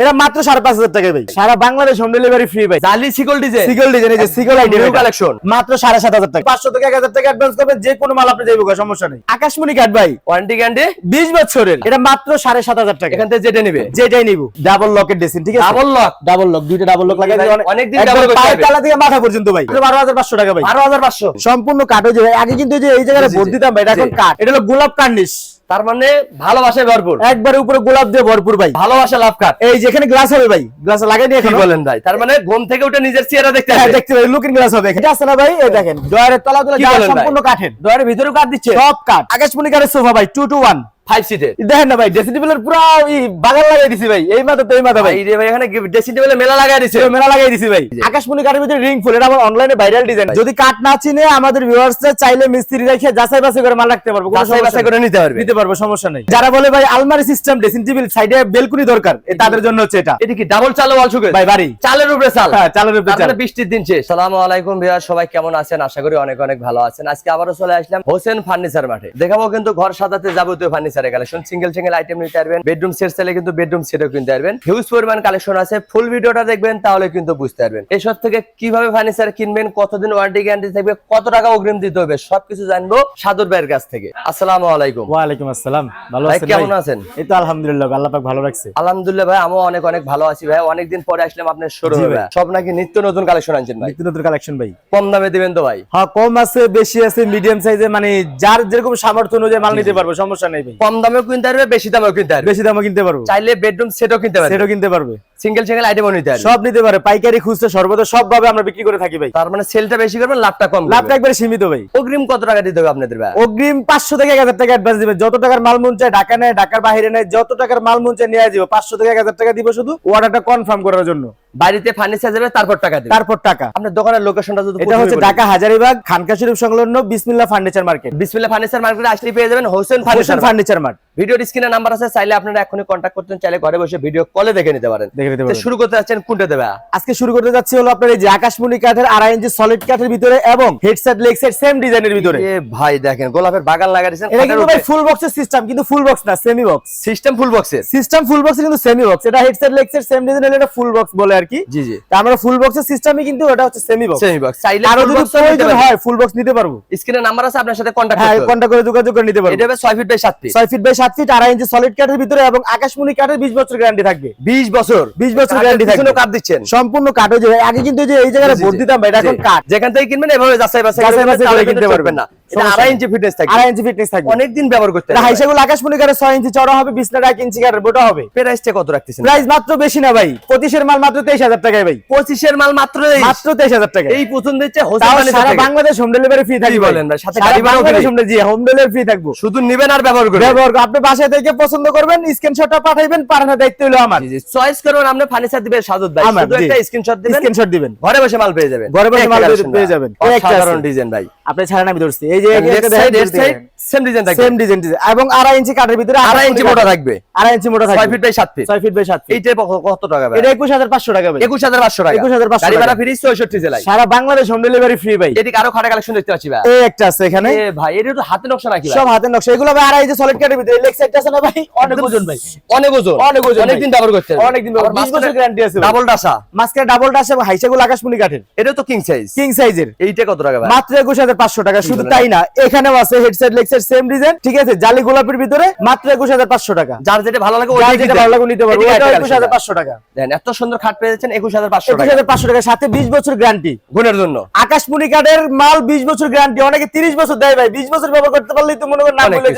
এটা মাত্র সাড়ে পাঁচ হাজার টাকা ভাই। সারা বাংলাদেশ হোম ডেলিভারি ফ্রি ভাই। জালি শিকল ডিজাইন সিগল ডিজাইন এই যে আইডি New collection। মাত্র সাড়ে সাত হাজার টাকা। পাঁচশো থেকে এক হাজার টাকা অ্যাডভান্স করবেন যে কোনো মাল আপনি যাইব সমস্যা নেই। আকাশমণি কাঠ ভাই। ওয়ারেন্টি গ্যারান্টি বিশ বছরের। এটা মাত্র সাড়ে সাত হাজার টাকা। এখান থেকে যেটা নিবে। যেটাই নিব। ডাবল লকের ডেসিন ঠিক আছে? ডাবল লক ডাবল লক দুইটা ডাবল লক লাগাই একবার double করতে পায়ের হবে। থেকে মাথা পর্যন্ত ভাই। বারো হাজার পাঁচশো টাকা ভাই। বারো হাজার পাঁচশো। সম্পূর্ণ কাঠ হয়ে যাবে আগে কিন্তু এই জায়গায় ভোট দিতাম ভাই এটা এখন। কাঠ এটা হলো গোলাপ কার্নিশ। তার মানে ভালোবাসায় ভরপুর। একবারে উপরে গোলাপ দিয়ে ভরপুর ভাই। ভালোবাসা লাভ কাট এই যেখানে গ্লাস হবে ভাই। গ্লাস লাগাই নিয়ে বলেন ভাই? তার মানে ঘুম থেকে উঠে নিজের চেহারা দেখতে হ্যাঁ দেখতে ভাই লুকিং গ্লাস হবে এটা আছে না ভাই? এই দেখেন ডয়ারের তলা তুলে? সম্পূর্ণ কাঠের। দয়ারের ভিতরে কাট দিচ্ছে? সব কাট আকাশমণি কাঠের সোফা ভাই 2 টু ওয়ান ফাইভ সিটের দেখেন না ভাই ড্রেসিং টেবিলের পুরো বাগান লাগাই দিছি ভাই। এই মাথা তো এই মাথা ভাই। ভাই এখানে ড্রেসিং টেবিলে মেলা লাগাই দিছে। মেলা লাগাই দিছি ভাই। আকাশমণি কাঠের ভিতরে রিং ফুল এটা আমার অনলাইনে ভাইরাল ডিজাইন যদি কাঠ না চিনে আমাদের ভিউয়ার্সরা চাইলে মিস্ত্রি রেখে যাচাই বাছাই করে মাল রাখতে পারব যাচাই বাছাই করে নিতে পারবে। নিতে পারব সমস্যা নেই। যারা বলে ভাই আলমারি সিস্টেম ড্রেসিং টেবিল সাইডে বেলকুনি দরকার তাদের জন্য হচ্ছে এটা। এটা কি ডাবল চাল ওয়াল সুকেস ভাই বাড়ি। চালের উপরে চাল। হ্যাঁ চালের উপরে চাল। বৃষ্টির দিন শেষ। সালামু আলাইকুম ভিউয়ার সবাই কেমন আছেন? আশা করি অনেক অনেক ভালো আছেন। আজকে আবারও চলে আসলাম হোসেন ফার্নিচার মাঠে। দেখাবো কিন্তু ঘর সাজাতে যাবতীয় ফার্নিচারের কালেকশন সিঙ্গেল সিঙ্গেল আইটেম নিতে পারবেন। বেডরুম সেট চাইলে কিন্তু বেডরুম সেটও কিনতে পারবেন। হিউজ পরিমাণ কালেকশন আছে ফুল ভিডিওটা দেখবেন তাহলে কিন্তু বুঝতে পারবেন। এসব থেকে কীভাবে ফার্নিচার কিনবেন কতদিন ওয়ারেন্টি গ্যারান্টি থাকবে কত টাকা অগ্রিম দিতে হবে সবকিছু জানব সাদুর ভাইয়ের কাছ থেকে। আসসালামু আলাইকুম। ওয়ালাইকুম আসসালাম। ভালো ভাই, আছেন কেমন আছেন? এই তো আলহামদুলিল্লাহ আল্লাহ পাক ভালো রাখছে। আলহামদুলিল্লাহ ভাই আমিও অনেক অনেক ভালো আছি ভাই। অনেকদিন পরে আসলাম আপনার শোরুমে। ভাই। সব নাকি নিত্য নতুন কালেকশন আনছেন ভাই? নিত্য নতুন কালেকশন ভাই। কম দামে দিবেন তো ভাই? হ্যাঁ কম আছে বেশি আছে মিডিয়াম সাইজে মানে যার যেরকম সামর্থ্য অনুযায়ী মাল নিতে পারব সমস্যা নেই ভাই। কম দামেও কিনতে পারবে বেশি দামেও কিনতে পারবে। বেশি দামে কিনতে পারবে। চাইলে বেডরুম সেটও কিনতে পারবে। সেটও কিনতে পারবে। সিঙ্গেল সিঙ্গেল আইটেমও নিতে পারবে। সব নিতে পারে পাইকারি খুচরা সর্বদা সব ভাবে আমরা বিক্রি করে থাকি ভাই। তার মানে সেলটা বেশি করবেন লাভটা কম লাভটা একবারে সীমিত ভাই। অগ্রিম কত টাকা দিতে হবে আপনাদের ভাই? অগ্রিম পাঁচশো থেকে এক হাজার টাকা অ্যাডভান্স দিবে যত টাকার মাল মন চায় ঢাকা নেয় ঢাকার বাইরে নেয় যত টাকার মাল মন চায় নিয়ে যাবে থেকে এক হাজার টাকা দিব শুধু। অর্ডারটা কনফার্ম করার জন্য। বাড়িতে ফার্নিচার যাবে তারপর টাকা দিবে তারপর টাকা। আপনার দোকানের লোকেশনটা যদি এটা হচ্ছে ঢাকা হাজারিবাগ খানকা শরীফ সংলগ্ন বিসমিল্লাহ ফার্নিচার মার্কেট বিসমিল্লাহ ফার্নিচার মার্কেটে আসলে পেয়ে যাবেন হোসেন ফার্নিচার ফার্নিচার মার্ট ভিডিওর স্ক্রিনে নাম্বার আছে চাইলে আপনারা এখনই কন্ট্যাক্ট করতেন চাইলে ঘরে বসে ভিডিও কলে দেখে নিতে পারেন। শুরু করতে যাচ্ছেন কোনটা দেবে? আজকে শুরু করতে যাচ্ছি হলো আপনার এই যে আকাশমণি কাঠের আড়াই ইঞ্চি সলিড কাঠের ভিতরে এবং হেডসেট লেগ সেট সেম ডিজাইনের ভিতরে। ভাই দেখেন গোলাপের বাগান লাগাইছেন এটা কিন্তু ভাই ফুল বক্সের সিস্টেম কিন্তু ফুল বক্স না সেমি বক্স সিস্টেম ফুল বক্সের সিস্টেম ফুল বক্স কিন্তু সেমি বক্স এটা হেডসেট লেগ সেট সেম ডিজাইনের এটা ফুল বক্স বলে আর কি। জি জি। তা আমরা ফুল বক্সের সিস্টেমই কিন্তু এটা হচ্ছে সেমি বক্স সেমি বক্স চাইলে আরও যদি প্রয়োজন হয় ফুল বক্স নিতে পারব। স্ক্রিনে নাম্বার আছে আপনার সাথে কন্ট্যাক্ট হ্যাঁ করতে কন্টাক্ট করে যোগাযোগ করে নিতে পারব। এটা হবে 6 ফিট বাই 7 ফিট ছয় ফিট বাই সাত ফিট আড়াই ইঞ্চি সলিড কাঠের ভিতরে এবং আকাশমণি কাঠের বিশ বছর গ্যারান্টি থাকবে। 20 বছর। 20 বছর গ্যারান্টি থাকবে। কাট দিচ্ছেন। সম্পূর্ণ কাঠ হয়ে যাবে আগে কিন্তু এই জায়গায় ভোট দিতাম ভাই এটা এখন কাঠ। যেখান থেকে কিনবেন এভাবে যাচাই বাছাই করে কিনতে পারবেন না। আড়াই ইঞ্চি ফিটনেস থাকে আড়াই ইঞ্চি ফিটনেস থাকবে। অনেক ব্যবহার করতে এটা হাইসাগুলো আকাশমণি কাঠের ছয় ইঞ্চি চড়া হবে বিছনাটা এক ইঞ্চি কাঠের বোটা হবে। প্রাইসটা কত রাখতেছেন? প্রাইস মাত্র বেশি না ভাই। পঁচিশের মাল মাত্র তেইশ হাজার টাকায় ভাই। 25 এর মাল মাত্র মাত্র তেইশ হাজার টাকা এই ফার্নিচার সারা বাংলাদেশ হোম ডেলিভারি ফ্রি থাকবে বলেন? সাথে free? Home delivery free. থাকব। শুধু নিবেন আর ব্যবহার করবেন। ব্যবহার। আপনি বাসায় থেকে পছন্দ করবেন স্ক্রিনশটটা পাঠাইবেন পাঠানোর দায়িত্ব হলো আমার। চয়েস করবেন আপনি ফার্নিচার দিবেন সাদত ভাই। শুধু একটা স্ক্রিনশট দিবেন স্ক্রিনশট দিবেন। ঘরে বসে মাল পেয়ে যাবেন। ঘরে বসে মাল পেয়ে-। যাবেন। অসাধারণ ডিজাইন ভাই। আপনি ছাড়া আমি ধরছি। এই যে সেম ডিজাইন থাকবে। সেম ডিজাইন এবং আড়াই ইঞ্চি কাঠের ভিতরে আড়াই ইঞ্চি মোটা থাকবে। আড়াই ইঞ্চি মোটা 6 থাকবে। ফিট বাই 7 ফিট ছয় ফিট বাই সাত ফিট এইটার প- কত টাকা ভাই? এটা একুশ হাজার পাঁচশো টাকা ভাই। 21500 টাকা। 21,500 গাড়ি ভাড়া। ফ্রি 64 জেলায়। সারা বাংলাদেশ হোম ডেলিভারি ফ্রি ভাই। এদিকে আরও খাটা কালেকশন দেখতে পাচ্ছি ভাই। এই একটা আছে এখানে। ভাই এটা তো হাতে নকশা নাকি ভাই। সব হাতের নকশা। এগুলো ভাই আড়াই ইঞ্চি সলিড কাঠের ভিতরে। লেগ আছে না ভাই? অনেক ওজন ভাই। অনেক ওজন। অনেক ওজন অনেক দিন ব্যবহার করতে অনেক দিন ব্যবহার- 20 বছর guarantee আছে ডাবল ডাসা। মাঝখানে ডাবলটা আছে হাইসাগুলো আকাশমণি কাঠের। এটা তো কিং সাইজ কিং সাইজের এইটা কত টাকা ভাই? মাত্র একুশ হাজার পাঁচশো টাকা। শুধু তাই না এখানেও আছে হেডসেট লেগসেট সেম ডিজাইন ঠিক আছে? জালি গোলাপের ভিতরে মাত্র একুশ হাজার পাঁচশো টাকা। যার যেটা ভালো লাগে যেটা ভালো লাগে নিতে পারব। এটা টাকা। দেন এত সুন্দর খাট পেয়ে যাচ্ছেন একুশ হাজার পাঁচশো টাকা। সাথে বিশ বছর গ্যারান্টি গুণের জন্য। আকাশমণি কাঠের মাল বিশ বছর গ্যারান্টি অনেকে তিরিশ বছর দেয় ভাই। বিশ বছর ব্যবহার করতে পারলেই তো মনে করেন বলে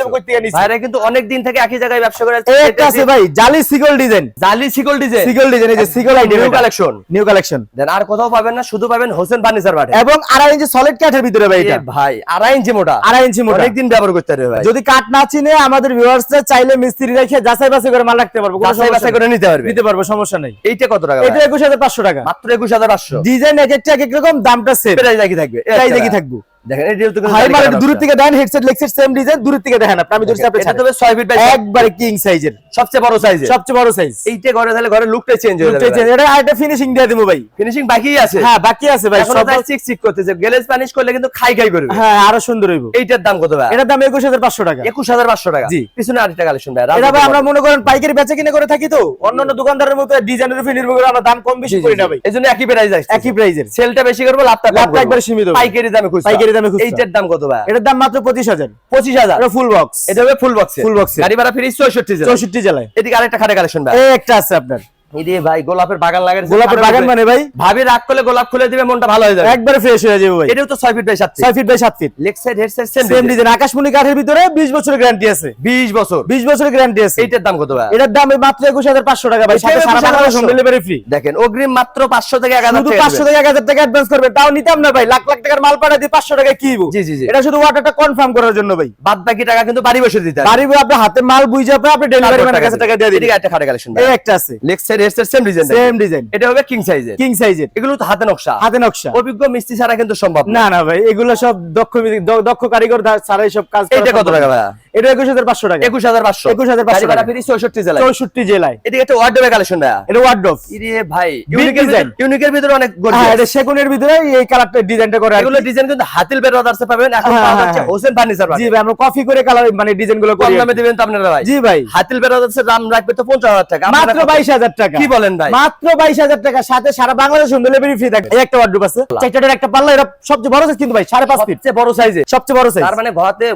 ভাইরা কিন্তু অনেক দিন থেকে একই জায়গায় ব্যবসা করে এই একটা আছে ভাই জালি সিগল ডিজাইন। জালি শিকল ডিজাইন। সিগল ডিজাইন এই যে single ID new collection new collection দেন আর কোথাও পাবেন না শুধু পাবেন হোসেন ফার্নিচার বাটে এবং আড়াই ইঞ্চি সলিড কাঠের ভিতরে ভাই এটা। ভাই আড়াই ইঞ্চি মোটা। আড়াই ইঞ্চি মোটা। অনেক দিন ব্যবহার করতে পারবে ভাই। যদি কাঠ না চিনে আমাদের ভিউয়ার্সরা চাইলে মিস্ত্রি রেখে যাচাই বাছাই করে মাল রাখতে পারব যাচাই সমস্যা বাছাই করে নিতে পারবে। নিতে পারব সমস্যা নেই। এইটা কত টাকা এটা একুশ হাজার পাঁচশো টাকা। মাত্র একুশ হাজার পাঁচশো। ডিজাইন এক একটা এক এক রকম দামটা সেম প্রাইস একই থাকবে। প্রাইস একই থাকব। দেখেন এটাও তো কিন্তু ভাই মানে জালি দূর থেকে দেন headset leg set same design দূর থেকে দেখেন আপনি আমি ধরছি আপনি এটা তবে 6 ফিট বাই একবারে কিং সাইজের সবচেয়ে বড় সাইজে সবচেয়ে বড় সাইজ এইটা ঘরে তাহলে ঘরের লুকটাই চেঞ্জ হয়ে যাবে এটা আরেকটা ফিনিশিং দিয়ে দেবো ভাই। ফিনিশিং বাকি আছে? হ্যাঁ বাকি আছে ভাই সব চিক চিক করতেছে। গ্লেজ পানিশ করলে কিন্তু খাই খাই করবে। হ্যাঁ আরও সুন্দর হইব। এইটার দাম কত ভাই? এটার দাম একুশ হাজার পাঁচশো টাকা। একুশ হাজার পাঁচশো টাকা। জি। পিছনে আরেকটা কালেকশন ভাই এটা ভাই আমরা মনে করেন পাইকারি বেচা কিনে করে থাকি তো। অন্যান্য দোকানদারের মতো ডিজাইনের উপর নির্ভর করে আমরা দাম কম বেশি করি না ভাই। একই প্রাইস আছে একই প্রাইজের সেলটা বেশি করব লাভটা লাভটা। একবারে সীমিত পাইকারি দামে পাইকারি দামে। এইটার দাম কত ভাই? এটার দাম মাত্র পঁচিশ হাজার। পঁচিশ হাজার? এটা ফুল বক্স এটা হবে ফুল বক্স ফুল বক্স গাড়ি ভাড়া ফ্রি চৌষট্টি চৌষট্টি জেলায়। এদিকে আরেকটা খাটে কালেকশন ভাই। একটা আছে আপনার। ভাই গোলাপের বাগান লাগে গোলাপের বাগান মানে ভাই? ভাবি রাগ করলে গোলাপ খুলে দিবে মনটা ভালো হয়ে যাবে। একবারে ফ্রেশ হয়ে যাবে ভাই। এটাও তো ছয় ফিট বাই সাত ছয় ফিট বাই সাত feet leg side head side same same design আকাশমণি কাঠের ভিতরে বিশ বছরের গ্যারান্টি আছে। বিশ বছর। বিশ বছরের গ্যারান্টি আছে। এইটার দাম কত ভাই? এটার দাম মাত্র একুশ হাজার পাঁচশো টাকা ভাই। সাথে সারা বাংলাদেশ হোম ডেলিভারি ফ্রি দেখেন অগ্রিম মাত্র পাঁচশো থেকে শুধু টাকা। থেকে অ্যাডভান্স তাও নিতাম না ভাই। লাখ লাখ টাকার মাল দিয়ে পাঁচশো টাকা কিনবো। জি, জি, জি। এটা শুধু অর্ডারটা কনফার্ম করার জন্য ভাই। বাদ বাকি টাকা কিন্তু বাড়ি বসে দিতে হবে। বাড়ি বই আপনি হাতে মাল বুঝে আপনি ডেলিভারি ম্যানের কাছে টাকা দিয়ে দিবেন। এদিকে একটা খাটে কালেকশন এই একটা আছে। Leg side same design same design এটা হবে কিং সাইজের কিং সাইজের এগুলো তো হাতে নকশা। হাতে নকশা। অভিজ্ঞ মিস্ত্রি ছাড়া কিন্তু সম্ভব না। না ভাই এগুলো সব দক্ষ দক্ষ কারিগর ছাড়াই সব কাজ এটা কত টাকা না। ভাইয়া? এটা একুশ হাজার পাঁচশো টাকা। একুশ হাজার পাঁচশো। 21,500 গাড়ি ভাড়া টাকা। ফ্রি চৌষট্টি জেলায়। চৌষট্টি জেলায়। এদিকে একটা ওয়ার্ডের কালেকশন ভাইয়া? এটা ওয়ার্ডরোব ইরে ভাই ইউনিকের ভিতরে- অনেক হ্যাঁ এটা সেগুনের ভিতরে এই কালারটা ডিজাইনটা করে এগুলো ডিজাইন কিন্তু হাতিল বের অর্ডারসে পাবেন। এখন পাওয়া যাচ্ছে। হোসেন ফার্নিচার জি ভাই আমরা কফি করে কালার মানে ডিজাইনগুলো কম দামে দিবেন তো আপনারা ভাই। জি ভাই। হাতিল বের অর্ডারসে দাম রাখবে তো পঞ্চাশ হাজার টাকা। মাত্র কত- বাইশ হাজার টাকা। কি বলেন ভাই? মাত্র বাইশ হাজার টাকা সাথে সারা বাংলাদেশ হোম ডেলিভারি ফ্রি থাকে এই একটা আছে। চারটার একটা পাল্লা এটা সবচেয়ে বড় সাইজ কিন্তু ভাই ফিট সবচেয়ে বড় সাইজে সবচেয়ে বড় সাইজ তার মানে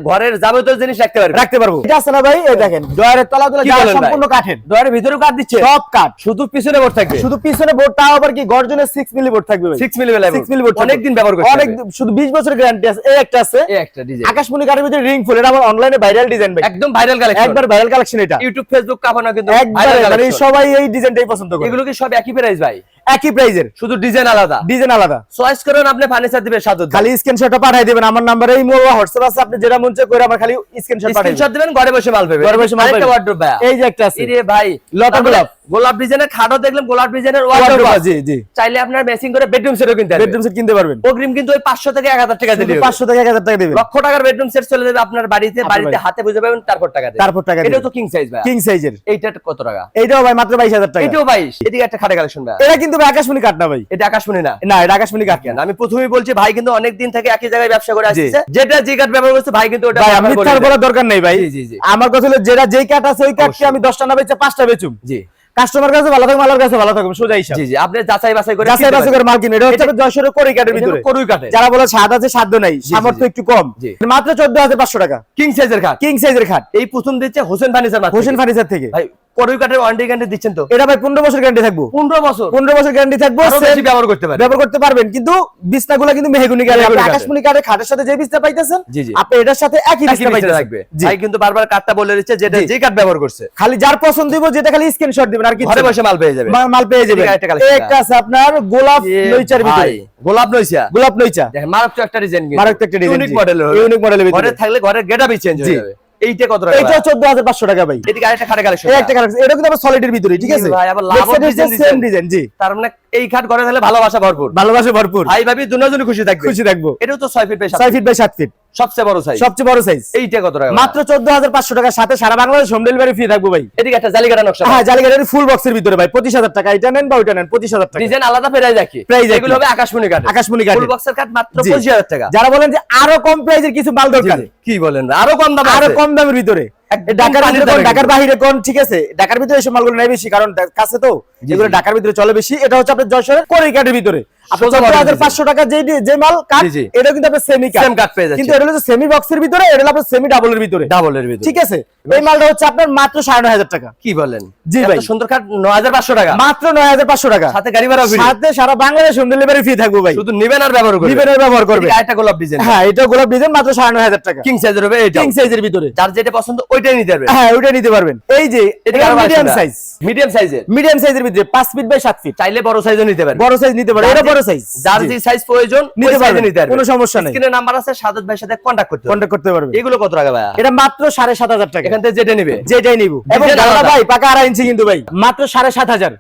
ঘরের যাবতীয় জিনিস রাখতে পারবে। রাখতে পারব। এটা আছে না ভাই? এই দেখেন ডয়ারের তলা তুলে কি যা বলেন ভাই? সম্পূর্ণ কাঠের। দোয়ারের ভিতরে কাট দিচ্ছে? সব কাঠ। শুধু পিছনে বোর্ড থাকবে? শুধু পিছনে বোর্ড তাও আবার কি গর্জনের সিক্স মিলি বোর্ড থাকবে ভাই? সিক্স মিলি 6 মিলি বোর্ড অনেক দিন ব্যবহার করতে অনেক শুধু 20 বছর গ্যারান্টি আছে। এই একটা আছে। এই একটা ডিজাইন আকাশমণি কাঠের ভিতরে রিং ফুল এটা আমার অনলাইনে ভাইরাল ডিজাইন ভাই। একদম ভাইরাল কালেকশন একবার ভাইরাল কালেকশন এটা। ইউটিউব ফেসবুক কাপানো কিন্তু মানে সবাই এই ডিজাইনটাই পছন্দ করে। এগুলো কি সব একই প্রাইস ভাই? একই প্রাইজের শুধু ডিজাইন আলাদা। ডিজাইন আলাদা। চয়েস করেন আপনি ফার্নিচার দিবেন সাত খালি স্ক্রিনশটটা পাঠিয়ে দিবেন। আমার নাম্বারে এই মোবাইল হোয়াটসঅ্যাপ আছে আপনি যেটা মন চায় করে আমার খালি স্ক্রিনশট পাঠিয়ে দিবেন ঘরে বসে মাল পাবেন ঘরে বসে মাল পাবেন। এই যে একটা আছে ইরে ভাই লতা গোলাপ। গোলাপ ডিজাইনের খাটও দেখলাম গোলাপ ডিজাইনের ওয়ার্ডরোব জি জি। চাইলে আপনার ম্যাচিং করে বেডরুম সেটও কিনতে বেডরুম সেট কিনতে পারবেন। অগ্রিম কিন্তু ওই 500 থেকে 1000 টাকা হবে। পাঁচশো থেকে এক হাজার টাকা দেবেন। লক্ষ টাকার বেডরুম সেট চলে যাবে আপনার বাড়িতে বাড়িতে হাতে বুঝে পাবেন তারপর টাকা তারপর টাকা দেবেন তো কিং সাইজ ভাই। কিং সাইজের এইটা কত টাকা? এইটাও ভাই মাত্র বাইশ হাজার টাকা। এটাও 22 এদিকে একটা খাটে কালেকশন ভাই। এটা কিন্তু ভাই আকাশমণি কাঠ না ভাই। এটা আকাশমণি না। না এটা আকাশমণি কাঠ কেন আমি প্রথমেই বলছি ভাই কিন্তু অনেক দিন থেকে একই জায়গায় ব্যবসা করে। আসছে যেটা যে কাঠ ব্যবহার করছে ভাই কিন্তু ওটা ভাই করে মিথ্যার বলার দরকার নেই ভাই। আমার কথা হলো যেটা যেই কাঠ আছে ওই অবশ্যই। আমি দশটা না বেচে পাঁচটা বেচুম। জি। কাস্টমার কাছে ভালো থাকবে মালার কাছে ভালো থাকবে সোজা হিসাব। জি জি আপনি যাচাই বাছাই করে যাচাই বাছাই করে মাল কিনে এটা হচ্ছে কাঠের এটা ভিতরে। কাঠে যারা বলে স্বাদ আছে সাধ্য নাই সামর্থ্য একটু কম। মাত্র চোদ্দ হাজার পাঁচশো টাকা। কিং সাইজের খাট। কিং সাইজের খাট। এই প্রথম দিচ্ছে হোসেন ফার্নিচার হোসেন ফার্নিচার থেকে। ভাই করুই কাঠের ওয়ারেন্টি গ্যারান্টি দিচ্ছেন তো? এটা ভাই পনেরো বছর গ্যারান্টি থাকব। 15 বছর? পনেরো বছর গ্যারান্টি থাকব আরও same বেশি ব্যবহার করতে পারে ব্যবহার করতে পারবেন কিন্তু বিছনাগুলো কিন্তু মেহগুনি কাঠের মেহগনি আপনি কাঠের। আকাশমণি কাঠের খাটের সাথে যে বিছনা পাইতেছেন জি, জি। আপনি এটার সাথে একই একই বিছনা পিছনে থাকবে ভাই কিন্তু বারবার কাঠটা বলে দিচ্ছে যেটা যে কাঠ ব্যবহার করছে। খালি যার পছন্দ যেটা খালি স্ক্রিনশট দিবেন আর কিছু ঘরে বসে মাল পেয়ে যাবে। মাল পেয়ে যাবেন। এই একটা আছে আপনার গোলাপ নইচার ভিতরে। গোলাপ নইসা গোলাপ নইচা মারাত্মক একটা ডিজাইন মারাত্মক একটা design, ইউনিক। মডেলের ভিতরে। ঘরে থাকলে ঘরের গেটআপই চেঞ্জ। হয়ে যাবে। এইটা কত টাকা? এটাও চোদ্দ হাজার পাঁচশো টাকা ভাই। এদিকে আরেকটা খাটে কালেকশন একটা কালার এটা কিন্তু আবার সলিডের ভিতরে ঠিক আছে? ভাই, আবার লাভও design সেম ডিজাইন জি। তার মানে এই খাট ভালোবাসা ভরপুর। ভালোবাসা ভরপুর। ভাই ভাবি দুজনই খুশি থাকবে। খুশি থাকব। এটাও তো 6 ফিট বাই 7 ছয় ফিট বাই সাত ফিট সবচেয়ে বড় সাইজ সবচেয়ে বড় সাইজ এইটা কত টাকা মাত্র টাকার সাথে সারা বাংলাদেশ হোম ডেলিভারি ফ্রি থাকব ভাই। এদিকে একটা জালিকাটা নকশা হ্যাঁ জালিগাড়ির ফুল বক্সের ভিতরে ভাই। পঁচিশ হাজার টাকা। এটা নেন বা ওইটা নেন পঁচিশ হাজার টাকা। ডিজাইন আলাদা প্রাইস রাখি Price এগুলো হবে আকাশমণি কাঠ আকাশমণি কাঠের। ফুল বক্সের মাত্র। 25000 টাকা। যারা বলেন যে আরও কম প্রাইজের কিছু মাল দরকার। কি বলেন আরও কম দামে আরও কম দামের ভিতরে। ঢাকার ভিতরে কোন? ঢাকার বাহিরে কোন? ঠিক আছে। ঢাকার ভিতরে এসব মালগুলো নেই বেশি কারণ কাছে তো। জি, এগুলো ঢাকার ভিতরে চলে বেশি। এটা হচ্ছে আপনার যশোরের কড়ি কাঠের ভিতরে। আপনার সোজা model হাজার পাঁচশো টাকা যে যে মাল কাঠ জি, জি। এটা কিন্তু আপনার সেমি কাঠ। Same কাঠ পেয়ে যাচ্ছে। কিন্তু এটা হচ্ছে সেমি বক্সের ভিতরে এটা হলো আপনার সেমি ডাবলের ভিতরে। ডাবলের ভিতরে। ঠিক আছে? এই মালটা হচ্ছে আপনার মাত্র সাড়ে নয় হাজার টাকা। কি বলেন? জি ভাই। সুন্দর কাঠ 9500 টাকা। মাত্র নয় হাজার পাঁচশো টাকা। সাথে গাড়ি ভাড়া ফ্রি সাথে সারা বাংলাদেশ হোম ডেলিভারি ফ্রি থাকব ভাই। শুধু নিবেন আর ব্যবহার করবেন। গোলাপ ডিজাইন হ্যাঁ এটা গোলাপ ডিজাইন মাত্র সাড়ে নয় হাজার টাকা। কিং সাইজের হবে এটা কিং সাইজের ভিতরে। যার যেটা পছন্দ ওইটাই নিতে হ্যাঁ ওইটা নিতে পারবেন। এই যে এটা মিডিয়াম সাইজ মিডিয়াম সাইজের মিডিয়াম সাইজের ভিতরে পাঁচ ফিট বাই সাত ফিট চাইলে বড় সাইজও নিতে পারবে বড় সাইজ নিতে পারে এটা বড় সাইজ যার যে সাইজ প্রয়োজন নিতে নিতে পারবে। নিতে পারবে। কোনো সমস্যা নেই। স্ক্রিনে নাম্বার আছে সাদত ভাইয়ের সাথে কন্টাক্ট করতে হবে করতে পারবে। এগুলো কত টাকা ভাইয়া? এটা মাত্র সাড়ে সাত হাজার টাকা। এখান থেকে যেটা নিবে। যেটাই নিব। এবং দাদা ভাই পাকা আড়াই ইঞ্চি কিন্তু ভাই। মাত্র সাড়ে সাত হাজার।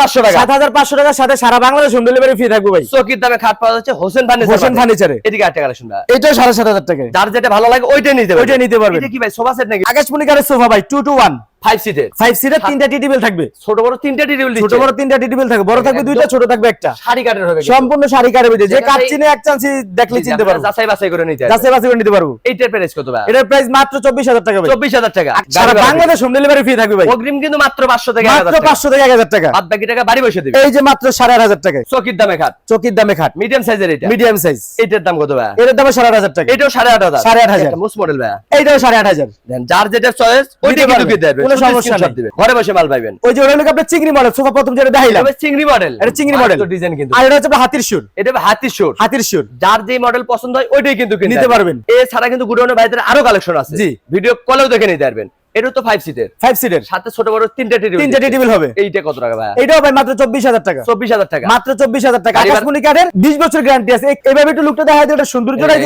পাঁচশো টাকা। সাত হাজার পাঁচশো টাকার সাথে সারা বাংলাদেশ হোম ডেলিভারি ফ্রি থাকবে ভাই। চকির দামে খাট পাওয়া যাচ্ছে হোসেন ফার্নিচার হোসেন ফার্নিচারে এদিকে একটা কালেকশন ভাই এটাও সাড়ে সাত হাজার যার যেটা ভালো লাগে ওইটাই নিতে ওইটাই নিতে কি ভাই সোফা সেট নাকি? আকাশমণি কারের সোফা ভাই টু টু ওয়ান ফাইভ সিটের ফাইভ সিটের তিনটা টি টেবিল থাকবে। ছোট বড় তিনটা টেবিল ছোট বড় তিনটা টি টেবিল থাকবে। বড় থাকবে দুইটা ছোট থাকবে একটা। শাড়ি কাঠের হবে সম্পূর্ণ শাড়ি কারের ভিতরে। যে যেখানে- চিনে এক চান্সি দেখলে চিনতে পারব। যাচাই বাছাই করে নিতে যাচাই বাছাই করে নিতে পারব। এইটার প্রাইস কত ভাই? এটার প্রাইস মাত্র চব্বিশ হাজার টাকা ভাই। চব্বিশ হাজার টাকা। সারা বাংলাদেশ হোম ডেলিভারি ফ্রি থাকবে ভাই। অগ্রিম কিন্তু মাত্র পাঁচশো থেকে মাত্র পাঁচশো থেকে এক হাজার টাকা। বাদ বাকি টাকা বাড়ি বসে দিবে। এই যে মাত্র সাড়ে আট চকির দামে খাট। চকির দামে খাট। মিডিয়াম সাইজের এটা। মিডিয়াম সাইজ এটার দাম কত ভাই? এটার দাম সাড়ে হাজার টাকা। এটাও সাড়ে আট হাজার। সাড়ে আট হাজার। মডেল ভাই। আট হাজার। দেন যার যেটা চয়েস ওইটা কিন্তু পারবেন। কোনো সমস্যা নেই। ঘরে বসে মাল পাইবেন। ওই যে ওটা হলো আপনার চিংড়ি মডেল সোফা প্রথম যেটা দেখাইলাম। এটা চিংড়ি মডেল এটা চিংড়ি মডেল ডিজাইন কিন্তু। আর এটা হচ্ছে আপনার হাতির সুর। এটা হাতির সুর। হাতির সুর। যার যে মডেল পছন্দ হয় ওইটাই কিন্তু নিতে পারবেন। এছাড়া কিন্তু গুডাউনের বাইরে আরও কালেকশন আছে। জি। ভিডিও কলেও দেখে নিতে পারবেন। এটা তো সিটের সিটের সাথে ছোট বড় তিনটা টেবিল তিনটা টেবিল হবে। এইটা কত টাকা ভাই এটাও ভাই মাত্র চব্বিশ হাজার টাকা। চব্বিশ হাজার টাকা। মাত্র চব্বিশ হাজার টাকা। আকাশমণি কাঠের বিশ বছর গ্যারান্টি আছে। এইভাবে একটু লুকটা দেখা যায় এটা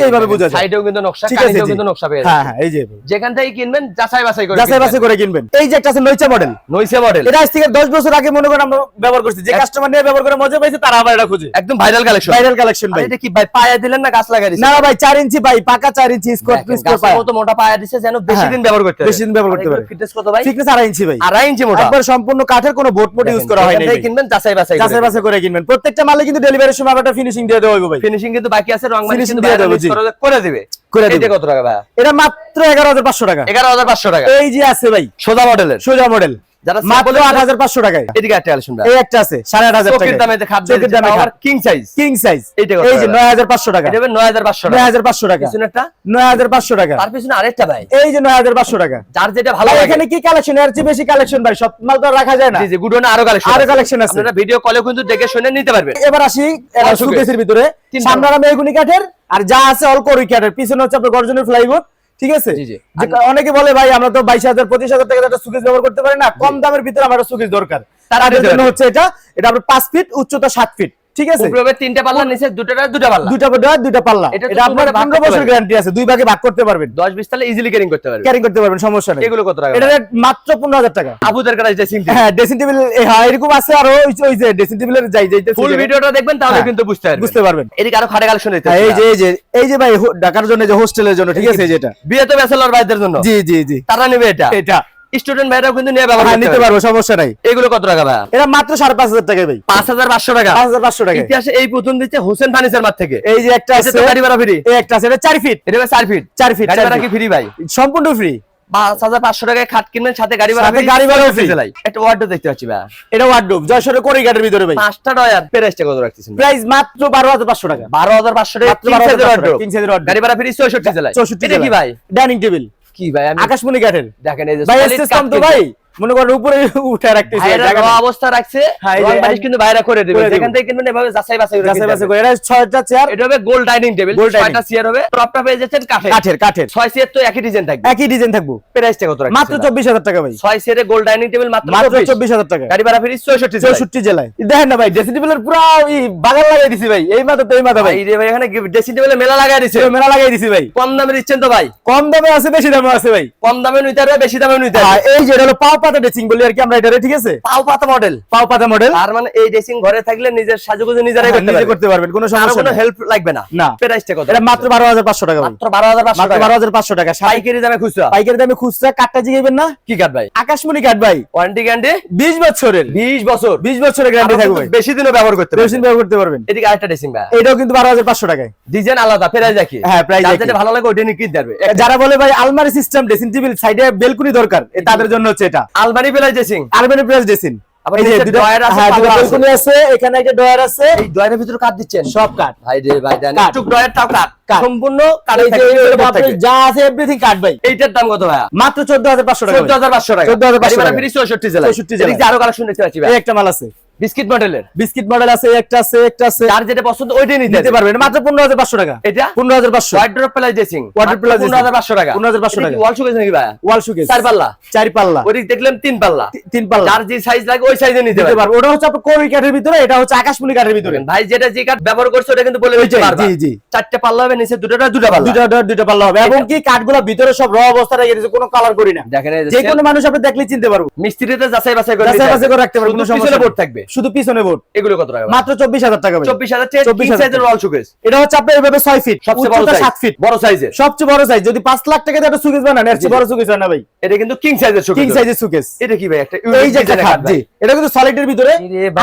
এইভাবে বোঝা যায়। সাইডেও কিন্তু নকশা কালিতেও কিন্তু নকশা পেয়ে হ্যাঁ হ্যাঁ এই যে যেখান থেকে কিনবেন যাচাই বাছাই করে যাচাই বাছাই করে কিনবেন। এই যে একটা আছে মডেল মডেল এটা আজ থেকে দশ বছর আগে মনে করেন আমরা ব্যবহার করছি। যে কাস্টমার নিয়ে ব্যবহার করে মজা পাইছে তারা আবার এটা খুঁজে। একদম ভাইরাল কালেকশন ভাইরাল কালেকশন ভাই। এটা কি ভাই পায়া দিলেন না গাছ লাগাই না ভাই চার ইঞ্চি ভাই পাকা চার ইঞ্চি স্কোয়ার গাছের মোটা পায়া দিছে যেন বেশি হ্যাঁ, দিন ব্যবহার করতে বেশি দিন ব্যবহার করতে পারে। ফিটনেস কত ভাই? থিকনেস আড়াই ইঞ্চি ভাই। আড়াই ইঞ্চি মোটা। একবার সম্পূর্ণ কাঠের কোনো বোট মোট ইউজ করা হয়নি কিনবেন যাচাই বাছাই যাচাই বাছাই করে কিনবেন। প্রত্যেকটা মালে কিন্তু ডেলিভারির সময় আবার ফিনিশিং দিয়ে দেওয়া হবে ভাই। ফিনিশিং কিন্তু বাকি আছে রং কিন্তু। করে- করে দিবে। করে এটা দিবে। কত টাকা ভাই এটা মাত্র এগারো হাজার পাঁচশো টাকা। এগারো হাজার পাঁচশো টাকা। এই যে আছে ভাই। সোজা মডেলের সোজা মডেল যারা মাত্র টাকায়। এদিকে একটা এই একটা আছে টাকা দামে যে খাদ্য চোখের দামে খাট। কিং সাইজ কিং সাইজ এইটা এই যে টাকা? নয় হাজার পাঁচশো টাকা। এটা হবে নয় হাজার পাঁচশো নয় টাকা হাজার পাঁচশো টাকা। পিছনে একটা? নয় হাজার পাঁচশো টাকা। তার পিছনে আরেকটা ভাই। এই যে নয় হাজার পাঁচশো টাকা। যার যেটা ভালো লাগে। এখানে কি কালেকশন এর চেয়ে বেশি কালেকশন ভাই সব মাল তো আর রাখা যায় না। জি জি গুডনে আরও কালেকশন আরও collection আছে। আপনারা ভিডিও কলে কিন্তু দেখে শুনে নিতে পারবেন এবার আসি সুকেসের ভিতরে। সামনে মেগুনি কাঠের আর যা আছে অল করুই কাঠের পিছনে হচ্ছে আপনার গর্জনের ফ্লাইবোর্ড ঠিক আছে? অনেকে বলে ভাই আমরা তো বাইশ হাজার পঁচিশ হাজার টাকা একটা সুকেজ ব্যবহার করতে পারি না। কম দামের ভিতরে আমার সুকেজ দরকার। তার জন্য হচ্ছে এটা এটা আপনার পাঁচ ফিট উচ্চতা সাত ফিট ঠিক আছে? উপরে তিনটা পাল্লা নিচে দুটোটা দুটা পাল্লা। দুটা দুটা পাল্লা। এটা আপনার দুবারে ভাগ পনেরো করতে বছর গ্যারান্টি আছে দুই ভাগে ভাগ করতে পারবেন। দশ বিশ তাহলে ইজিলি ক্যারিং করতে পারবে ক্যারি করতে পারবেন সমস্যা নেই। এগুলো কত টাকা? এটা মাত্র পনেরো হাজার টাকা। আবুদের কাছে ড্রেসিং হ্যাঁ ড্রেসিং টেবিল হ্যাঁ এরকম আছে আরও ওই যে- ওই যে ড্রেসিং টেবিলের যাই যাইতে ফুল ভিডিওটা দেখবেন তাহলে হ্যাঁ, কিন্তু বুঝতে পারবেন। বুঝতে পারবেন। এদিকে আরও খাটে কালেকশন দিতে হ্যাঁ এই যে এই যে এই যে ভাই ঢাকার জন্য যে হোস্টেলের জন্য ঠিক আছে এই যেটা। বিয়ে তো ব্যাচেলর ভাইদের জন্য। জি জি জি। তারা নেবে এটা। এটা। স্টুডেন্ট ভাইরাও কিন্তু নিয়ে ব্যবহার হ্যাঁ নিতে পারবে সমস্যা নাই। এগুলো কত টাকা ভাই? এটা মাত্র সাড়ে পাঁচ হাজার টাকা ভাই। পাঁচ হাজার পাঁচশো টাকা। পাঁচ হাজার পাঁচশো টাকা ইতিহাসে এই প্রথম দিচ্ছে হোসেন ফার্নিচার মাঠ থেকে। এই যে একটা আছে গাড়ি ভাড়া ফ্রি এই একটা আছে এটা চার ফিট এটা হবে চার ফিট চার ফিট গাড়ি ভাড়া কি ফ্রি ভাই? সম্পূর্ণ ফ্রি টাকায় খাট কিনবেন সাথে গাড়ি ভাড়া গাড়ি free free। একটা দেখতে পাচ্ছি ভাই। এটা ওয়ার্ডরোব যশোরের করিঘাটের ভিতরে ভাই। পাঁচটা ডয়ার প্রাইসটা কত রাখতেছেন? প্রাইস মাত্র বারো হাজার পাঁচশো টাকা। বারো হাজার পাঁচশো টাকা মাত্র king 12,500 টাকা, wardrobe। king size এর গাড়ি ভাড়া ফ্রি চৌষট্টি জেলায়। চৌষট্টি এটা কি ভাই? ডাইনিং টেবিল কি ভাই? আকাশমণি কাঠের দেখেন এই যে ভাই এসএস এসেস তো ভাই। মনে করেন উপরে উঠে রাখতেছি। অবস্থা রাখছে হ্যাঁ, এই কিন্তু বাইরে করে দেবে। যেখান থেকে কিনবেন এভাবে যাচাই বাছাই করে যাচাই বাছাই করে। এটা ছয়টা চেয়ার এটা হবে গোল্ড ডাইনিং টেবিল। ছয়টা চেয়ার হবে। টপটা পেয়ে যাচ্ছেন কাঠের। কাঠের কাঠের। ছয় চেয়ার তো একই ডিজাইন থাকবে। একই ডিজাইন থাকব। প্রাইসটা কত রাখছেন মাত্র চব্বিশ হাজার টাকা ভাই। ছয় চেয়ারে গোল্ড ডাইনিং টেবিল মাত্র মাত্র চব্বিশ। চব্বিশ হাজার টাকা। গাড়ি ভাড়া ফ্রি চৌষট্টি জেলায়। চৌষট্টি জেলায়। দেখেন না ভাই ড্রেসিং টেবিলের পুরো ই বাগান লাগাই দিছি ভাই। এই মাথা তো এই মাথা ভাই। ভাই রে ভাই এখানে ড্রেসিং টেবিলে মেলা লাগাই দিছে। মেলা লাগাই দিছি ভাই। কম দামে দিচ্ছেন তো ভাই। কম দামে আছে বেশি দামে আছে ভাই। কম দামে নিতে পারবে বেশি দামে নিতে আর পারবে। এই যে এটা হলো পাও পাতা ড্রেসিং বলি আর কি আমরা এটারে ঠিক আছে? পাও পাতা মডেল পাও পাতা মডেল তার মানে এই ড্রেসিং ঘরে থাকলে নিজের সাজুগুজু নিজেরাই করতে পারবে। করতে পারবেন কোনো সমস্যা কোনো হেল্প লাগবে না। না। প্রাইসটা কত? এটা মাত্র বারো হাজার পাঁচশো টাকা মাত্র বারো হাজার পাঁচশো মাত্র টাকা। বারো হাজার পাঁচশো টাকা। পাইকারি দামে খুচরা। পাইকারি দামে খুচরা। কাঠটা জিগাইবেন না? কি কাট ভাই? আকাশমণি কাঠ ভাই। ওয়ারেন্টি গ্যারান্টি বিশ বছরের। বিশ বছর। বিশ বছরের গ্যারান্টি থাকবে বেশি দিনও ব্যবহার করতে বেশি পারবেন। ব্যবহার করতে পারবেন। এদিকে আরেকটা ড্রেসিং ভাই। এটাও কিন্তু বারো হাজার পাঁচশো টাকায়। ডিজাইন আলাদা প্রাইস দেখি হ্যাঁ, একই। যেটা ভালো লাগে ওইটা নিয়ে যারা বলে ভাই আলমারি সিস্টেম ড্রেসিং টেবিল সাইডে বেলকুনি দরকার তাদের জন্য হচ্ছে এটা। আলমারি প্লাস ড্রেসিং আলমারি প্লাস ড্রেসিং আবার এই যে আছে, হ্যাঁ আছে। এখানে একটা ডয়ার আছে। এই ডয়ারের ভিতরে কাট দিচ্ছেন? সব কাঠ। ভাই রে কাট সম্পূর্ণ থাকে। যা আছে এভরিথিং কাট ভাই। এইটার দাম কত ভাই মাত্র চোদ্দ হাজার পাঁচশো টাকা চোদ্দ হাজার পাঁচশো টাকা। 14,500 গাড়ি টাকা। ফ্রি চৌষট্টি জেলায়। 64 জেলায়। এদিকে আরও কালেকশন দেখতে পাচ্ছি ভাই একটা মাল আছে। বিস্কিট মডেলের। বিস্কিট মডেল আছে একটা আছে একটা আছে। যার যেটা পছন্দ ওইটাই নিতে নিতে পারবেন মাত্র পনেরো হাজার পাঁচশো টাকা। এটা? পনেরো হাজার পাঁচশো। Wardrobe plus dressing Wardrobe plus dressing। পনেরো হাজার পাঁচশো টাকা। 15,500 টাকা। ওয়াল নাকি ভাই ওয়াল চার পাল্লা চারি পাল্লা ওদিক দেখলাম তিন পাল্লা তিন পাল্লা যার যে সাইজ লাগে ওই সাইজে নিতে ওটা হচ্ছে আপনার কোরি কাঠের ভিতরে এটা হচ্ছে আকাশমণি কাঠের ভিতরে। ভাই যেটা যে কাঠ ব্যবহার করছে ওটা কিন্তু বলে দিতে পারবা। জি, জি। চারটে পাল্লা হবে নিচে দুটোটা দুটো পাল্লা। দুটা দুটা- পাল্লা হবে। এবং কি কাঠগুলো ভিতরে সব র অবস্থা রেখে দিয়েছে কোনো কালার করি না। দেখেন যে যে কোনো মানুষ আপনি দেখলে চিনতে পারব। মিস্ত্রিতে যাচাই বাছাই করে যাচাই বাছাই করে রাখতে পারবে, কোনো সমস্যা বোর্ড থাকবে। শুধু পিছনে বোর্ড। এগুলো কত টাকা মাত্র চব্বিশ হাজার টাকা ভাই। চব্বিশ হাজার টাকা 24,000 সাইজের ওয়াল শুকেস এটা হচ্ছে আপনার এইভাবে ছয় ফিট সবচেয়ে বড় সাইজ ফিট বড় সাইজের সবচেয়ে বড় সাইজ যদি পাঁচ লাখ টাকা দিয়ে একটা বানান এর বড় হয় না ভাই। এটা কিন্তু কিং সাইজের শুকেস কিং সাইজের সুকেস এটা কি ভাই? একটা এই যে খাট জি। এটা কিন্তু সলিডের ভিতরে।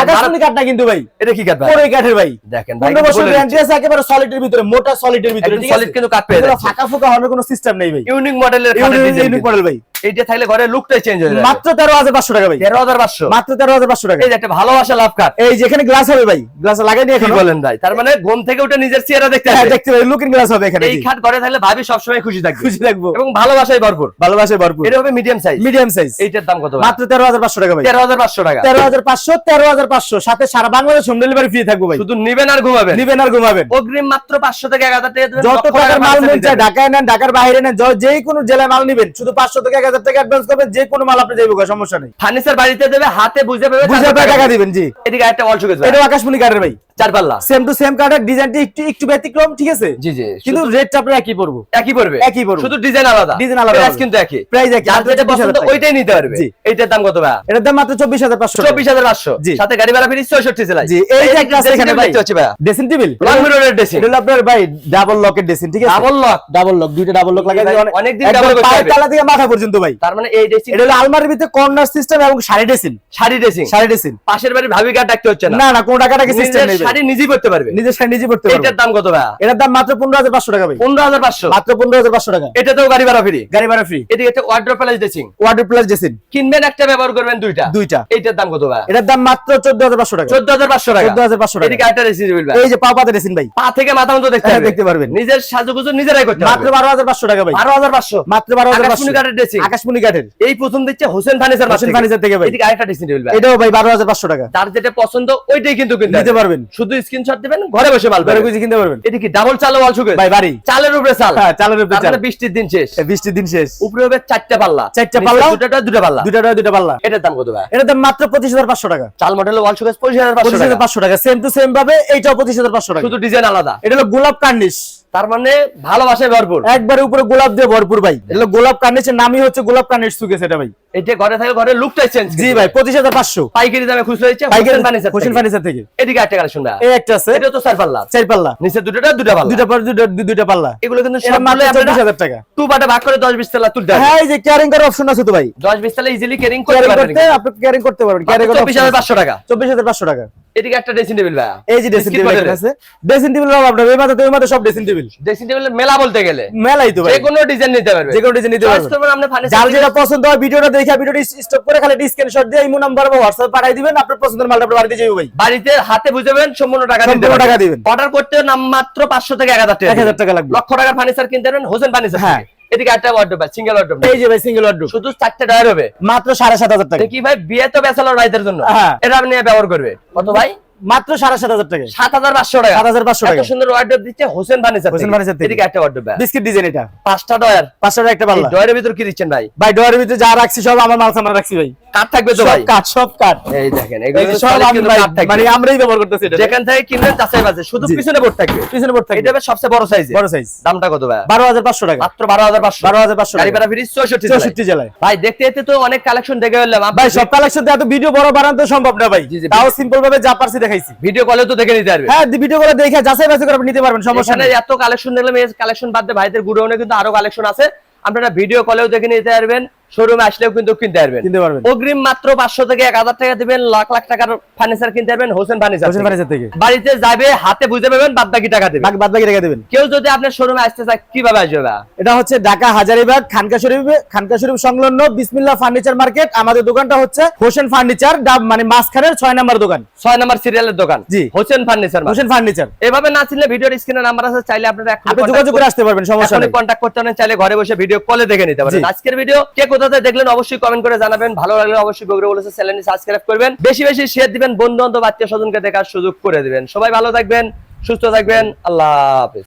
আকাশমণি কাঠ না কিন্তু ভাই। এটা কি কাঠ ভাই? কাঠের ভাই। দেখেন ভাই বছর গ্যারান্টি আছে একেবারে সলিডের ভিতরে মোটা সলিডের ভিতরে আছে? কিন্তু কাঠ পেয়ে যাচ্ছে। ফাঁকা ফুকা হওয়ার কোনো সিস্টেম নেই ভাই। ইউনিক মডেলের ইউনিক মডেল ভাই। এইটা থাকলে ঘরের লুকটাই চেঞ্জ হয়ে যাবে। মাত্র তেরো হাজার পাঁচশো টাকা ভাই। তেরো হাজার পাঁচশো। মাত্র তেরো হাজার পাঁচশো টাকা। এই যে একটা ভালোবাসা লাভ কাঠ এই যেখানে গ্লাস হবে ভাই। গ্লাস লাগাই কি এখন। বলেন ভাই? তার মানে ঘুম থেকে উঠে নিজের চেহারা দেখতে হ্যাঁ দেখতে পাই লুকিং গ্লাস হবে এখানে। এই খাট ঘরে থাকলে ভাবি সবসময় খুশি থাকবে। খুশি থাকব। এবং ভালোবাসায় ভরপুর। ভালোবাসে ভরপুর। এটা হবে মিডিয়াম সাইজ মিডিয়াম সাইজ এইটার দাম কত মাত্র তেরো হাজার পাঁচশো টাকা ভাই। তেরো হাজার পাঁচশো টাকা। তেরো হাজার পাঁচশো তেরো হাজার পাঁচশো। সাথে সারা বাংলাদেশ হোম ডেলিভারি ফ্রি থাকব ভাই। শুধু নিবেন আর ঘুমাবেন। নিবেন আর ঘুমাবেন। অগ্রিম মাত্র পাঁচশো থেকে এক হাজার টাকা যত টাকার মাল হবে। ঢাকায় নেন ঢাকার বাইরে নেন য- কোনো জেলায় মাল নিবেন শুধু পাঁচশো থেকে এক হাজার টাকা অ্যাডভান্স করবেন যে কোনো মাল আপনি যাইব সমস্যা নেই। ফার্নিচার বাড়িতে দেবে হাতে বুঝে পাবে বুঝে টাকা দিবেন জি। এদিকে একটা শুকেছে এটা আকাশমণি কাঠের ভাই। চার পাল্লা সেম টু সেম কাঠের ডিজাইনটা একটু একটু ব্যতিক্রম ঠিক আছে? জি জি কিন্তু রেটটা আপনার একই পড়ব। একই পড়বে। একই পড়বে। শুধু ডিজাইন আলাদা। ডিজাইন আলাদা প্রাইস কিন্তু একই। প্রাইস একই। যার যেটা পছন্দ ওইটাই নিতে পারবে। জি। এইটার দাম কত ভাই এটার দাম মাত্র চব্বিশ হাজার পাঁচশো চব্বিশ হাজার পাঁচশো। জি। সাথে গাড়ি ভাড়া ফিরিস চৌষট্টি জেলায় জি এই যে একটা আছে এখানে ভাই। হচ্ছে ভাই ড্রেসিং টেবিল। লং মিররের ড্রেসিং এটা আপনার ভাই ডাবল লকের ড্রেসিং ঠিক আছে? ডাবল লক ডাবল লক দুইটা ডাবল লক লাগাই ভাই, অনেক- ব্যবহার করতে পায়ের হবে। তলা থেকে মাথা পর্যন্ত ভাই। তার মানে এই ড্রেসিং এটা হলো আলমারির ভিতরে কর্নার সিস্টেম এবং sari dressing sari dressing sari dressing পাশের বাড়ির ভাবি কার ডাকতে হচ্ছে না। না না কোন টাকাটাকে সিস্টেম নেই। শাড়ি নিজেই পড়তে পারবে। নিজের শাড়ি নিজে পড়তে এটার দাম কত ভাই? এটার দাম মাত্র পনেরো হাজার পাঁচশো টাকা ভাই। পনেরো হাজার পাঁচশো? মাত্র পনেরো হাজার পাঁচশো টাকা। এটাতেও গাড়ি ভাড়া ফ্রি গাড়ি ভাড়া ফ্রি এদিকে একটা wardrobe plus dressing water plus dressing কিনবেন একটা ব্যবহার করবেন দুইটা। দুইটা। এইটার দাম কত ভাই? এটার দাম মাত্র চোদ্দ হাজার পাঁচশো টাকা। চোদ্দ হাজার পাঁচশো টাকা। চোদ্দ হাজার পাঁচশো টাকা। এদিকে একটা ড্রেসিং ভাই। এই যে পা পাতে ড্রেসিং ভাই। পা থেকে মাথা মতো দেখতে হ্যাঁ, পারবেন। দেখতে পারবেন। নিজের সাজুগুজু নিজেরাই করতে মাত্র পারবেন। বারো হাজার পাঁচশো টাকা ভাই। বারো হাজার পাঁচশো। মাত্র বারো হাজার আকাশমণি কাঠের dressing। আকাশমণি কাঠের এই প্রথম দিচ্ছে হোসেন ফার্নিচার হোসেন ফার্নিচার থেকে ভাই। এদিকে আরেকটা ড্রেসিং টেবিল ভাই। এটাও ভাই বারো হাজার পাঁচশো টাকা। যার যেটা পছন্দ ওইটাই কিন্তু কিনতে নিতে পারবেন। শুধু স্ক্রিনশট দিবেন ঘরে বসে মাল ঘরে বসে কিনতে পারবেন। এটা কি? ডাবল চাল ওয়াল সুগার ভাই বাড়ি। চালের উপরে চাল। হ্যাঁ চালের উপরে চাল মানে বৃষ্টির দিন শেষ। বৃষ্টির দিন শেষ। উপরে হবে চারটা পাল্লা। চারটা পাল্লা। দুটাটা দুটা পাল্লা। দুটো টা দুটো পাল্লা। এটার দাম কত ভাই? এটার দাম মাত্র পঁচিশ হাজার পাঁচশো টাকা। চাল মডেল ওয়াল হাজার পাঁচশো টাকা। হাজার পাঁচশো টাকা। সেম টু সেম ভাবে এইটাও পঁচিশ হাজার পাঁচশো টাকা। শুধু ডিজাইন আলাদা। এটা হলো গোলাপ কার্নিশ। তার মানে ভালোবাসায় ভরপুর। একবারে উপরে গোলাপ দিয়ে ভরপুর ভাই। এটা হলো গোলাপ কার্নিশের নামই হচ্ছে গোলাপ কার্নিশ সুকে সেটা ভাই। এটা ঘরে থাকে ঘরের লুকটাই চেঞ্জ জি ভাই পঁচিশ হাজার পাঁচশো। পাইকারি দামে খুচরো হচ্ছে পাইকারি ফার্নিচার হোসেন ফার্নিচার থেকে। এদিকে একটা কালেকশন ভাই এই একটা আছে। এটা তো চার পাল্লা। চার পাল্লা। নিচে দুটোটা দুটা পাল্লা। দুইটা পর দুইটা দু- দুইটা পাল্লা। এগুলো কিন্তু সব চব্বিশ হাজার টাকা। টু পার্টে ভাগ করে দশ বিশ তালা তুলতে হ্যাঁ এই যে ক্যারিং করার অপশন আছে তো ভাই। দশ বিশ তলা ইজিলি কেরিং করতে ক্যারিং পারবেন করতে আপনি ক্যারিং করতে পারবেন। ক্যারিং করার চব্বিশ হাজার পাঁচশো টাকা। চব্বিশ হাজার পাঁচশো টাকা। এদিকে একটা ড্রেসিং টেবিল ভাই। এই যে ড্রেসিং টেবিল আছে। ড্রেসিং টেবিল আপনার এই মাথা ওই মাথা সব ড্রেসিং টেবিল ড্রেসিং টেবিলের মেলা বলতে গেলে। মেলাই তো ভাই। যে কোনো ডিজাইন নিতে পারবে। যে কোনো ডিজাইন নিতে Choice করবেন আপনি ফার্নিচার যার যেটা পছন্দ হয় ভিডিওটা দেখে ভিডিওটি স্টপ করে খালি স্ক্রিনশট দিয়ে ইমো নাম্বার বা হোয়াটসঅ্যাপ পাঠিয়ে দিবেন। আপনার পছন্দের মালটা আপনার বাড়িতে যাবে ভাই। বাড়িতে হাতে বুঝাবেন সম্পূর্ণ টাকা দিতে সম্পূর্ণ টাকা দিবেন। অর্ডার করতে নাম মাত্র পাঁচশো থেকে এক হাজার টাকা এক হাজার টাকা লাগবে। লক্ষ টাকার ফার্নিচার কিনতে পারবেন হোসেন ফার্নিচার হ্যাঁ। এদিকে একটা ওয়ার্ডরোব সিঙ্গেল ওয়ার্ডরোব এই যে ভাই সিঙ্গেল ওয়ার্ডরোব শুধু চারটে ডয়ার হবে। মাত্র সাড়ে সাত হাজার টাকা। কি ভাই বিয়ে তো ব্যাচেলর ভাইদের জন্য। হ্যাঁ। এটা আপনি ব্যবহার করবে। কত ভাই? মাত্র সাড়ে সাত হাজার টাকা সাত হাজার পাঁচশো টাকা। সাত হাজার পাঁচশো টাকা। সুন্দর ওয়ার্ডরোব দিচ্ছে হোসেন ফার্নিচার হোসেন ফার্নিচার থেকে। একটা ওয়ার্ডরোব বিস্কিট ডিজাইন এটা। পাঁচটা ডয়ার পাঁচশো টাকা একটা পাল্লা। ডয়ারের ভিতর কি দিচ্ছেন ভাই? ভাই ডোয়ারের ভিতরে যা রাখছি সব আমার মাল সামান রাখছি ভাই। থাকবে তো ভাই? সব এই দেখেন এগুলো সব আমি মানে আমরাই ব্যবহার করতেছি এটা। যেখান থেকে যাচাই বাজে শুধু পিছনে বোর্ড থাকবে। পিছনে বোর্ড থাকবে। এটা হবে সবচেয়ে বড় সাইজ বড় সাইজ দামটা কত ভাই? বারো হাজার পাঁচশো টাকা। মাত্র বারো হাজার পাঁচশো। বারো হাজার পাঁচশো গাড়ি টাকা। ভাড়া ফিরিস চৌষট্টি চৌষট্টি জেলায়। ভাই দেখতে দেখতে তো অনেক কালেকশন দেখে ফেললাম। ভাই সব কালেকশন এত ভিডিও বড় বানানো সম্ভব না ভাই। তাও সিম্পল ভাবে যা পারছি দেখাইছি। ভিডিও কলে তো দেখে নিতে পারবে। হ্যাঁ ভিডিও কলে দেখে যাচাই বাছাই করে নিতে পারবেন সমস্যা নেই। এত কালেকশন দেখলাম এই কালেকশন বাদ দিয়ে ভাইদের গুডাউনে কিন্তু আরও কালেকশন আছে। আপনারা ভিডিও কলেও দেখে নিতে পারবেন। শোরুমে আসলেও কিন্তু কিনতে পারবেন। কিনতে পারবেন। অগ্রিম মাত্র পাঁচশো থেকে এক হাজার টাকা দিবেন লাখ লাখ টাকার ফার্নিচার কিনতে পারবেন হোসেন ফার্নিচার হোসেন ফার্নিচার থেকে। বাড়িতে যাবে হাতে বুঝে পাবেন বাদ বাকি টাকা দেবেন। বাদ বাকি রেখে দেবেন। কেউ যদি আপনার শোরুমে আসতে চায় কীভাবে আসবে? এটা হচ্ছে ঢাকা হাজারিবাগ খানকা শরীফ খানকা শরীফ সংলগ্ন বিসমিল্লাহ ফার্নিচার মার্কেট আমাদের দোকানটা হচ্ছে হোসেন ফার্নিচার ডাব মানে মাঝখানের ছয় নাম্বার দোকান। ছয় নম্বর সিরিয়ালের দোকান। জি। হোসেন ফার্নিচার হোসেন ফার্নিচার এভাবে না চিনলে ভিডিওর স্ক্রিনে নাম্বার আছে চাইলে আপনারা আপনি যোগাযোগ করে আসতে পারবেন সমস্যা নেই। কন্ট্যাক্ট করতে পারেন চাইলে ঘরে বসে ভিডিও কলে দেখে নিতে পারেন। আজকের ভিডিও কে কোথাতে দেখলেন অবশ্যই কমেন্ট করে জানাবেন। ভালো লাগলে অবশ্যই বগুড়া বলেছে, চ্যানেলটি সাবস্ক্রাইব করবেন। বেশি বেশি শেয়ার দিবেন বন্ধু বান্ধব আত্মীয় স্বজনকে দেখার সুযোগ করে দিবেন। সবাই ভালো থাকবেন, সুস্থ থাকবেন। আল্লাহ হাফেজ।